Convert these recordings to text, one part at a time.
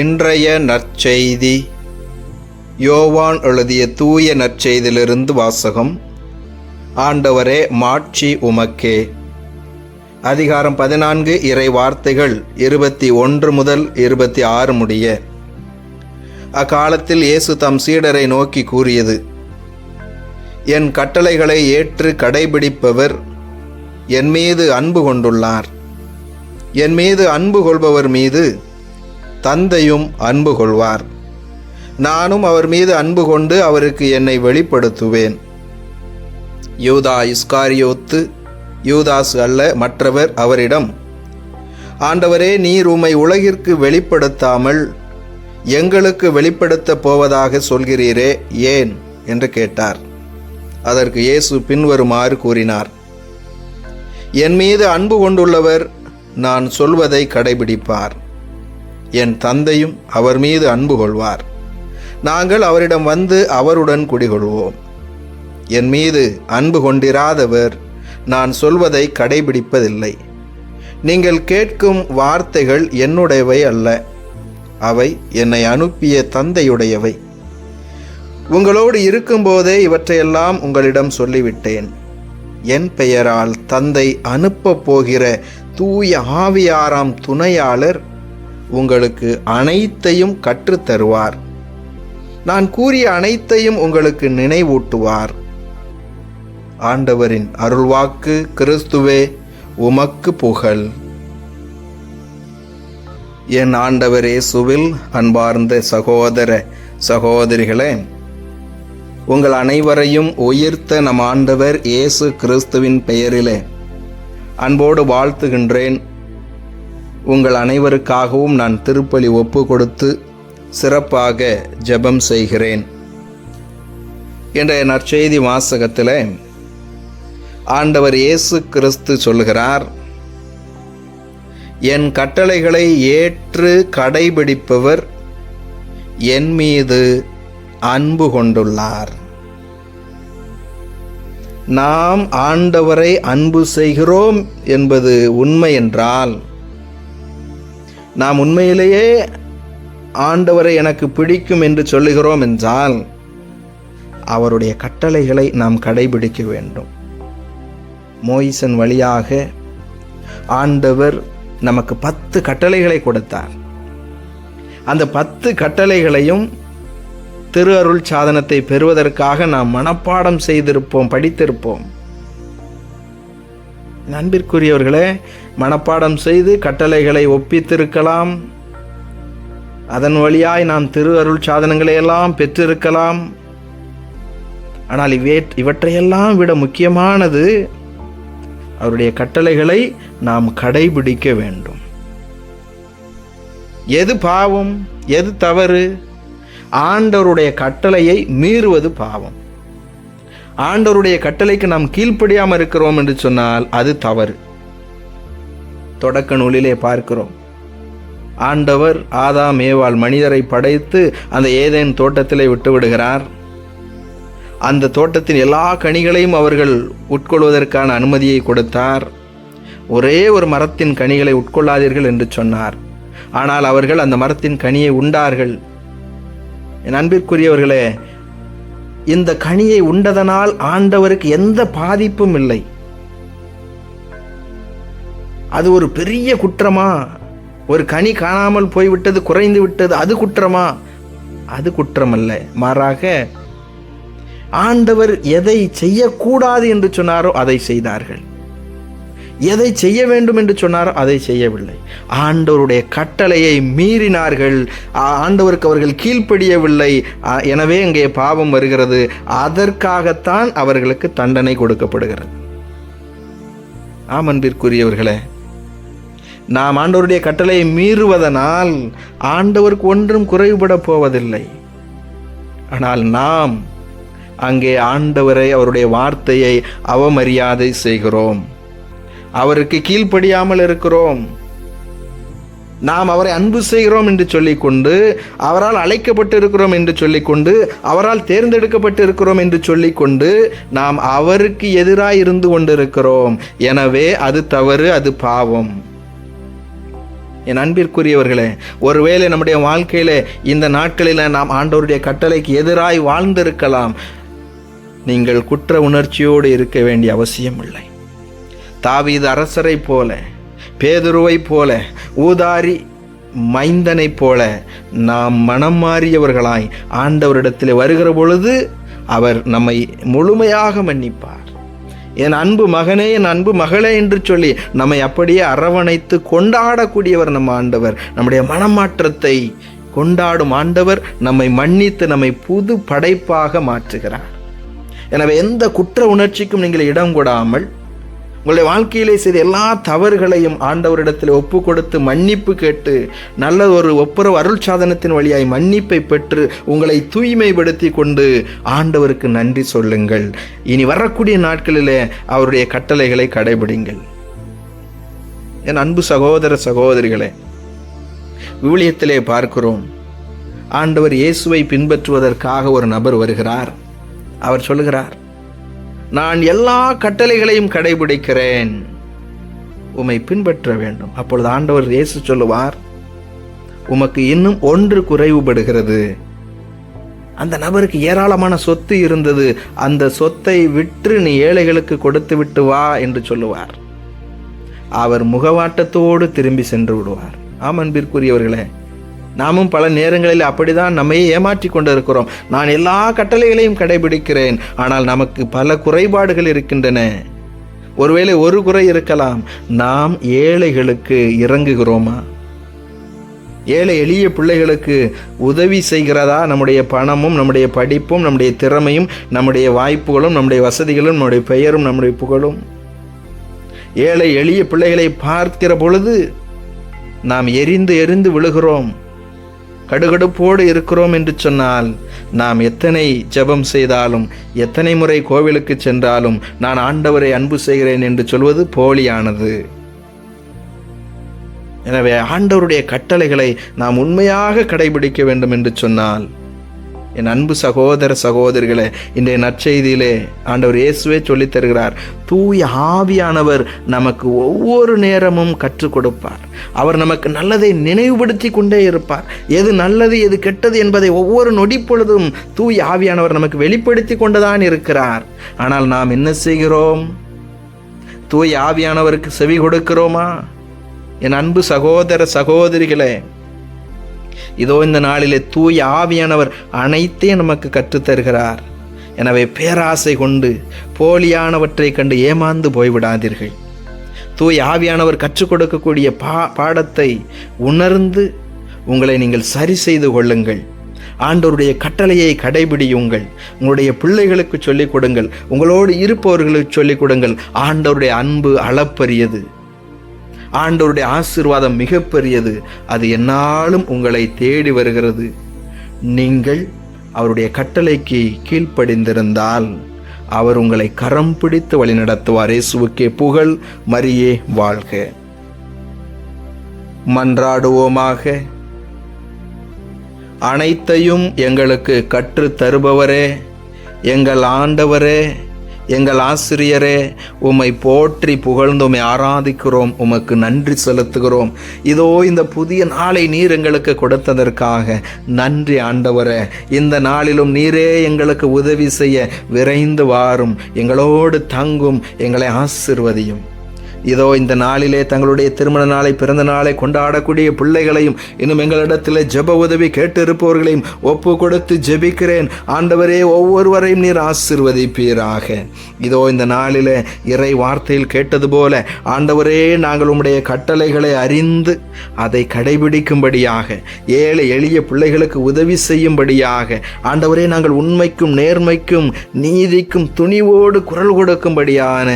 இன்றைய நற்செய்தி. யோவான் எழுதிய தூய நற்செய்தியிலிருந்து வாசகம். ஆண்டவரே மாட்சி உமக்கே. அதிகாரம் பதினான்கு இறை வார்த்தைகள் இருபத்தி ஒன்று முதல் இருபத்தி ஆறு முடிய. அக்காலத்தில் இயேசு தம் சீடரை நோக்கி கூறியது என் கட்டளைகளை ஏற்று கடைபிடிப்பவர் என் மீது அன்பு கொண்டுள்ளார். என் மீது அன்பு கொள்பவர் மீது தந்தையும் அன்பு கொள்வார். நானும் அவர் மீது அன்பு கொண்டு அவருக்கு என்னை வெளிப்படுத்துவேன். யூதா இஸ்காரியோத்து யூதாஸ் அல்ல மற்றவர் அவரிடம் ஆண்டவரே நீர் உம்மை உலகிற்கு வெளிப்படுத்தாமல் எங்களுக்கு வெளிப்படுத்தப் போவதாக சொல்கிறீரே ஏன்? என்று கேட்டார். அதற்கு இயேசு பின்வருமாறு கூறினார் என் மீது அன்பு கொண்டுள்ளவர் நான் சொல்வதை கடைபிடிப்பார். என் தந்தையும் அவர் மீது அன்பு கொள்வார். நாங்கள் அவரிடம் வந்து அவருடன் குடிகொள்வோம். என் மீது அன்பு கொண்டிராதவர் நான் சொல்வதை கடைபிடிப்பதில்லை. நீங்கள் கேட்கும் வார்த்தைகள் என்னுடையவை அல்ல. அவை என்னை அனுப்பிய தந்தையுடையவை. உங்களோடு இருக்கும்போதே இவற்றையெல்லாம் உங்களிடம் சொல்லிவிட்டேன். என் பெயரால் தந்தை அனுப்பப் போகிற தூய ஆவியாராம் துணையாளர் உங்களுக்கு அனைத்தையும் கற்றுத்தருவார். நான் கூறிய அனைத்தையும் உங்களுக்கு நினைவூட்டுவார். ஆண்டவரின் அருள்வாக்கு கிறிஸ்துவே உமக்கு புகழ். என் ஆண்டவர் இயேசுவில் அன்பார்ந்த சகோதர சகோதரிகளே உங்கள் அனைவரையும் உயிர்த்த நம் ஆண்டவர் இயேசு கிறிஸ்துவின் பெயரிலே அன்போடு வாழ்த்துகின்றேன். உங்கள் அனைவருக்காகவும் நான் திருப்பலி ஒப்பு கொடுத்து சிறப்பாக ஜெபம் செய்கிறேன். இன்றைய நற்செய்தி வாசகத்தில் ஆண்டவர் இயேசு கிறிஸ்து சொல்கிறார் என் கட்டளைகளை ஏற்று கடைபிடிப்பவர் என் மீது அன்பு கொண்டுள்ளார். நாம் ஆண்டவரை அன்பு செய்கிறோம் என்பது உண்மை என்றால் நாம் உண்மையிலேயே ஆண்டவரை எனக்கு பிடிக்கும் என்று சொல்லுகிறோம் என்றால் அவருடைய கட்டளைகளை நாம் கடைபிடிக்க வேண்டும். மோயிசன் வழியாக ஆண்டவர் நமக்கு பத்து கட்டளைகளை கொடுத்தார். அந்த பத்து கட்டளைகளையும் திரு அருள் சாதனத்தை பெறுவதற்காக நாம் மனப்பாடம் செய்திருப்போம் படித்திருப்போம். நண்பிற்குரியவர்களே மனப்பாடம் செய்து கட்டளைகளை ஒப்பித்திருக்கலாம். அதன் வழியாய் நாம் திரு அருள் சாதனங்களை எல்லாம் பெற்றிருக்கலாம். ஆனால் இவே இவற்றையெல்லாம் விட முக்கியமானது அவருடைய கட்டளைகளை நாம் கடைபிடிக்க வேண்டும். எது பாவம் எது தவறு? ஆண்டவருடைய கட்டளையை மீறுவது பாவம். ஆண்டவருடைய கட்டளைக்கு நாம் கீழ்ப்படியாமல் இருக்கிறோம் என்று சொன்னால் அது தவறு. தொடக்க நூலிலே பார்க்கிறோம். ஆண்டவர் ஆதாம் ஏவாள் மனிதரை படைத்து அந்த ஏதேன் தோட்டத்திலே விட்டு விடுகிறார் அந்த தோட்டத்தின் எல்லா கனிகளையும் அவர்கள் உட்கொள்வதற்கான அனுமதியை கொடுத்தார். ஒரே ஒரு மரத்தின் கனிகளை உட்கொள்ளாதீர்கள் என்று சொன்னார். ஆனால் அவர்கள் அந்த மரத்தின் கனியை உண்டார்கள். என் அன்பிற்குரியவர்களே இந்த கனியை உண்டதனால் ஆண்டவருக்கு எந்த பாதிப்பும் இல்லை. அது ஒரு பெரிய குற்றமா? ஒரு கனி காணாமல் போய்விட்டது குறைந்து விட்டது அது குற்றமா? அது குற்றமல்ல. மாறாக ஆண்டவர் எதை செய்யக்கூடாது என்று சொன்னாரோ அதை செய்தார்கள். எதை செய்ய வேண்டும் என்று சொன்னாரோ அதை செய்யவில்லை. ஆண்டவருடைய கட்டளையை மீறினார்கள். ஆண்டவருக்கு அவர்கள் கீழ்ப்படியவில்லை. எனவே அங்கே பாவம் வருகிறது. அதற்காகத்தான் அவர்களுக்கு தண்டனை கொடுக்கப்படுகிறது. ஆமன்பிற்குரியவர்களே நாம் ஆண்டவருடைய கட்டளையை மீறுவதனால் ஆண்டவருக்கு ஒன்றும் குறைவுபட போவதில்லை. ஆனால் நாம் அங்கே ஆண்டவரை அவருடைய வார்த்தையை அவமரியாதை செய்கிறோம். அவருக்கு கீழ்ப்படியாமல் இருக்கிறோம். நாம் அவரை அன்பு செய்கிறோம் என்று சொல்லிக்கொண்டு அவரால் அழைக்கப்பட்டு இருக்கிறோம் என்று சொல்லிக்கொண்டு அவரால் தேர்ந்தெடுக்கப்பட்டு இருக்கிறோம் என்று சொல்லிக்கொண்டு நாம் அவருக்கு எதிராக இருந்து கொண்டிருக்கிறோம். எனவே அது தவறு அது பாவம். என் அன்பிற்குரியவர்களே ஒருவேளை நம்முடைய வாழ்க்கையில் இந்த நாட்களில் நாம் ஆண்டவருடைய கட்டளைக்கு எதிராய் வாழ்ந்திருக்கலாம். நீங்கள் குற்ற உணர்ச்சியோடு இருக்க வேண்டிய அவசியம் இல்லை தாவீது அரசரை போல பேதுருவை போல ஊதாரி மைந்தனைப் போல நாம் மனம் மாறியவர்களாய் ஆண்டவரிடத்தில் வருகிற பொழுது அவர் நம்மை முழுமையாக மன்னிப்பார். என் அன்பு மகனே என் அன்பு மகளே என்று சொல்லி நம்மை அப்படியே அரவணைத்து கொண்டாடக்கூடியவர் நம்ம ஆண்டவர். நம்முடைய மனமாற்றத்தை கொண்டாடும் ஆண்டவர் நம்மை மன்னித்து நம்மை புது படைப்பாக மாற்றுகிறார். எனவே எந்த குற்ற உணர்ச்சிக்கும் நீங்கள் இடம் கொடாமல் உங்களுடைய வாழ்க்கையிலே செய்த எல்லா தவறுகளையும் ஆண்டவரிடத்தில் ஒப்பு கொடுத்து மன்னிப்பு கேட்டு நல்ல ஒரு ஒப்புரவு அருள் சாதனத்தின் வழியாய் மன்னிப்பை பெற்று உங்களை தூய்மைப்படுத்தி கொண்டு ஆண்டவருக்கு நன்றி சொல்லுங்கள். இனி வரக்கூடிய நாட்களிலே அவருடைய கட்டளைகளை கடைபிடிங்கள். என் அன்பு சகோதர சகோதரிகளே விவிலியத்திலே பார்க்கிறோம். ஆண்டவர் இயேசுவை பின்பற்றுவதற்காக ஒரு நபர் வருகிறார். அவர் சொல்லுகிறார் நான் எல்லா கட்டளைகளையும் கடைபிடிக்கிறேன். உம்மை பின்பற்ற வேண்டும். அப்பொழுது ஆண்டவர் இயேசு சொல்லுவார் உமக்கு இன்னும் ஒன்று குறைவுபடுகிறது. அந்த நபருக்கு ஏராளமான சொத்து இருந்தது. அந்த சொத்தை விற்று நீ ஏழைகளுக்கு கொடுத்து விட்டு வா என்று சொல்லுவார். அவர் முகவாட்டத்தோடு திரும்பி சென்று விடுவார். ஆம் அன்பிற்குரியவர்களே நாமும் பல நேரங்களில் அப்படிதான் நம்மையே ஏமாற்றி கொண்டிருக்கிறோம். நான் எல்லா கட்டளைகளையும் கடைபிடிக்கிறேன். ஆனால் நமக்கு பல குறைபாடுகள் இருக்கின்றன. ஒருவேளை ஒரு குறை இருக்கலாம். நாம் ஏழைகளுக்கு இறங்குகிறோமா? ஏழை எளிய பிள்ளைகளுக்கு உதவி செய்கிறதா? நம்முடைய பணமும் நம்முடைய படிப்பும் நம்முடைய திறமையும் நம்முடைய வாய்ப்புகளும் நம்முடைய வசதிகளும் நம்முடைய பெயரும் நம்முடைய புகழும். ஏழை எளிய பிள்ளைகளை பார்க்கிற பொழுது நாம் எரிந்து எரிந்து விழுகிறோம். கடுகடுப்போடு இருக்கிறோம் என்று சொன்னால் நாம் எத்தனை ஜெபம் செய்தாலும் எத்தனை முறை கோவிலுக்கு சென்றாலும் நான் ஆண்டவரை அன்பு செய்கிறேன் என்று சொல்வது போலியானது. எனவே ஆண்டவருடைய கட்டளைகளை நாம் உண்மையாக கடைபிடிக்க வேண்டும் என்று சொன்னால் என் அன்பு சகோதர சகோதரிகளே இன்றைய நற்செய்தியிலே ஆண்டவர் இயேசுவே சொல்லித் தருகிறார். தூய ஆவியானவர் நமக்கு ஒவ்வொரு நேரமும் கற்றுக் கொடுப்பார். அவர் நமக்கு நல்லதை நினைவுபடுத்தி கொண்டே இருப்பார். எது நல்லது எது கெட்டது என்பதை ஒவ்வொரு நொடி பொழுதும் தூய ஆவியானவர் நமக்கு வெளிப்படுத்தி கொண்டுதான் இருக்கிறார். ஆனால் நாம் என்ன செய்கிறோம்? தூய ஆவியானவருக்கு செவி கொடுக்கிறோமா? என் அன்பு சகோதர சகோதரிகளே இதோ இந்த நாளிலே தூய ஆவியானவர் அனைத்தையும் நமக்கு கற்றுத்தருகிறார். எனவே பேராசை கொண்டு போலியானவற்றை கண்டு ஏமாந்து போய்விடாதீர்கள். தூய ஆவியானவர் கற்றுக் கொடுக்கக்கூடிய பா பாடத்தை உணர்ந்து உங்களை நீங்கள் சரி செய்து கொள்ளுங்கள். ஆண்டவருடைய கட்டளையை கடைபிடியுங்கள். உங்களுடைய பிள்ளைகளுக்கு சொல்லிக் கொடுங்கள். உங்களோடு இருப்பவர்களுக்கு சொல்லிக் கொடுங்கள். ஆண்டவருடைய அன்பு அளப்பரியது. ஆண்டவருடைய ஆசீர்வாதம் மிகப்பெரியது. அது என்னாலும் உங்களை தேடி வருகிறது. நீங்கள் அவருடைய கட்டளைக்கு கீழ்ப்படிந்திருந்தால் அவர் உங்களை கரம் பிடித்து வழிநடத்துவார் இயேசுவுக்கே புகழ் மரியே வாழ்க. மன்றாடுவோமாக. அனைத்தையும் எங்களுக்கு கற்று தருபவரே எங்கள் ஆண்டவரே எங்கள் ஆசிரியரே உம்மை போற்றி புகழ்ந்து உம்மை ஆராதிக்கிறோம் உமக்கு நன்றி செலுத்துகிறோம். இதோ இந்த புதிய நாளை நீர் எங்களுக்கு கொடுத்ததற்காக நன்றி ஆண்டவரே. இந்த நாளிலும் நீரே எங்களுக்கு உதவி செய்ய விரைந்து வாரும். எங்களோடு தங்கும் எங்களை ஆசிர்வதியும். இதோ இந்த நாளிலே தங்களுடைய திருமண நாளை பிறந்த நாளை கொண்டாடக்கூடிய பிள்ளைகளையும் இன்னும் எங்களிடத்தில் ஜெப உதவி கேட்டிருப்பவர்களையும் ஒப்பு கொடுத்து ஜெபிக்கிறேன். ஆண்டவரே ஒவ்வொருவரையும் நீர் ஆசிர்வதிப்பீராக. இதோ இந்த நாளில் இறை வார்த்தையில் கேட்டது போல ஆண்டவரே நாங்கள் உம்முடைய கட்டளைகளை அறிந்து அதை கடைபிடிக்கும்படியாக ஏழை எளிய பிள்ளைகளுக்கு உதவி செய்யும்படியாக ஆண்டவரே நாங்கள் உண்மைக்கும் நேர்மைக்கும் நீதிக்கும் துணிவோடு குரல் கொடுக்கும்படியான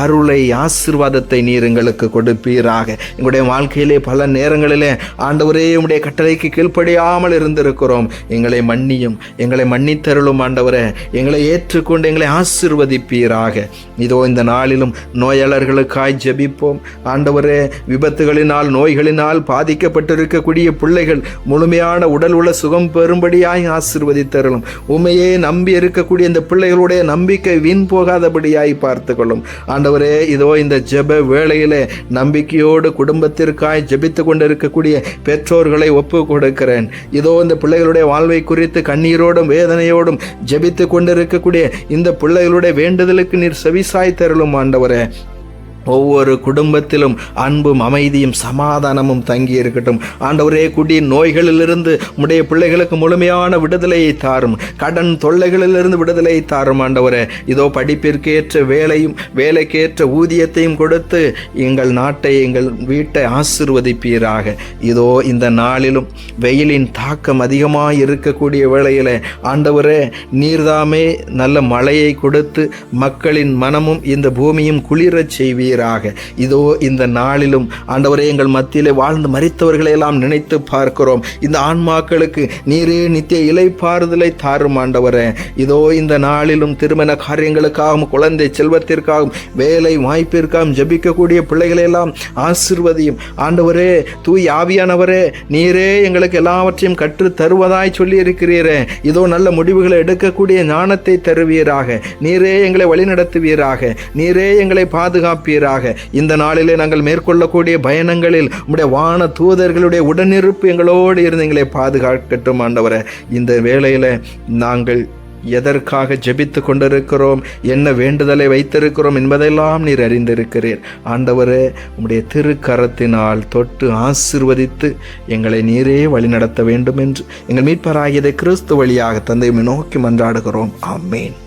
அருளை ஆசிர்வாதத்தை நீர் எங்களுக்கு கொடுப்பீராக. எங்களுடைய வாழ்க்கையிலே பல நேரங்களிலே ஆண்டவரே உடைய கட்டளைக்கு கீழ்ப்படியாமல் இருந்திருக்கிறோம். எங்களை மன்னியும் எங்களை மன்னித்தருளும் ஆண்டவரே. எங்களை ஏற்றுக்கொண்டு எங்களை ஆசிர்வதிப்பீராக. இதோ இந்த நாளிலும் நோயாளர்களுக்காய் ஜெபிப்போம். ஆண்டவரே விபத்துகளினால் நோய்களினால் பாதிக்கப்பட்டிருக்கக்கூடிய பிள்ளைகள் முழுமையான உடல் உள்ள சுகம் பெறும்படியாய் ஆசிர்வதித்தருளும். உண்மையே நம்பி இருக்கக்கூடிய இந்த பிள்ளைகளுடைய நம்பிக்கை வீண் போகாதபடியாய் பார்த்துக்கொள்ளும். ஆண்டவரே இதோ இந்த ஜெப வேளையிலே நம்பிக்கையோடு குடும்பத்திற்காய் ஜெபித்து கொண்டிருக்கக்கூடிய பெற்றோர்களை ஒப்பு கொடுக்கிறேன் இதோ இந்த பிள்ளைகளுடைய வாழ்வை குறித்து கண்ணீரோடும் வேதனையோடும் ஜெபித்து கொண்டிருக்கக்கூடிய இந்த பிள்ளைகளுடைய வேண்டுதலுக்கு நீர் செவிசாய் தருளும் ஆண்டவரே. ஒவ்வொரு குடும்பத்திலும் அன்பும் அமைதியும் சமாதானமும் தங்கி இருக்கட்டும். ஆண்டவரே குடி நோய்களிலிருந்து உடைய பிள்ளைகளுக்கு முழுமையான விடுதலையை தாரும். கடன் தொல்லைகளிலிருந்து விடுதலையை தாரும் ஆண்டவரே. இதோ படிப்பிற்கேற்ற வேலையும் வேலைக்கேற்ற ஊதியத்தையும் கொடுத்து எங்கள் நாட்டை எங்கள் வீட்டை ஆசிர்வதிப்பீராக. இதோ இந்த நாளிலும் வெயிலின் தாக்கம் அதிகமாக இருக்கக்கூடிய வேளையில் ஆண்டவரே நீர்தாமே நல்ல மழையை கொடுத்து மக்களின் மனமும் இந்த பூமியும் குளிரச் செய்வீர் செய்வீராக இதோ இந்த நாளிலும் ஆண்டவரே எங்கள் மத்தியிலே வாழ்ந்து மறித்தவர்களை எல்லாம் நினைத்து பார்க்கிறோம். இந்த ஆன்மாக்களுக்கு நீரே நித்திய இலைப்பாறுதலை தாரும் ஆண்டவரே. இதோ இந்த நாளிலும் திருமண காரியங்களுக்காகவும் குழந்தை செல்வத்திற்காகவும் வேலை வாய்ப்பிற்காகவும் ஜபிக்கக்கூடிய பிள்ளைகளெல்லாம் ஆசிர்வதியும். ஆண்டவரே தூய் ஆவியானவரே நீரே எங்களுக்கு எல்லாவற்றையும் கற்று தருவதாய் சொல்லி இருக்கிறீரே இதோ நல்ல முடிவுகளை எடுக்கக்கூடிய ஞானத்தை தருவீராக. நீரே எங்களை வழிநடத்துவீராக. நீரே எங்களை பாதுகாப்பீர் செய்வீராக இந்த நாளிலே நாங்கள் மேற்கொள்ளக்கூடிய பயணங்களில் உடைய வான தூதர்களுடைய உடனிருப்பு எங்களோடு இருந்து எங்களை பாதுகாக்கட்டும் ஆண்டவரை. இந்த வேளையில் நாங்கள் எதற்காக ஜெபித்து கொண்டிருக்கிறோம்? என்ன வேண்டுதலை வைத்திருக்கிறோம் என்பதெல்லாம் நீர் அறிந்திருக்கிறீர். ஆண்டவரே உம்முடைய திருக்கரத்தினால் தொட்டு ஆசிர்வதித்து எங்களை நீரே வழிநடத்த வேண்டும் என்று எங்கள் மீட்பராகியதை கிறிஸ்து வழியாக தந்தை நோக்கி மன்றாடுகிறோம். ஆமேன்.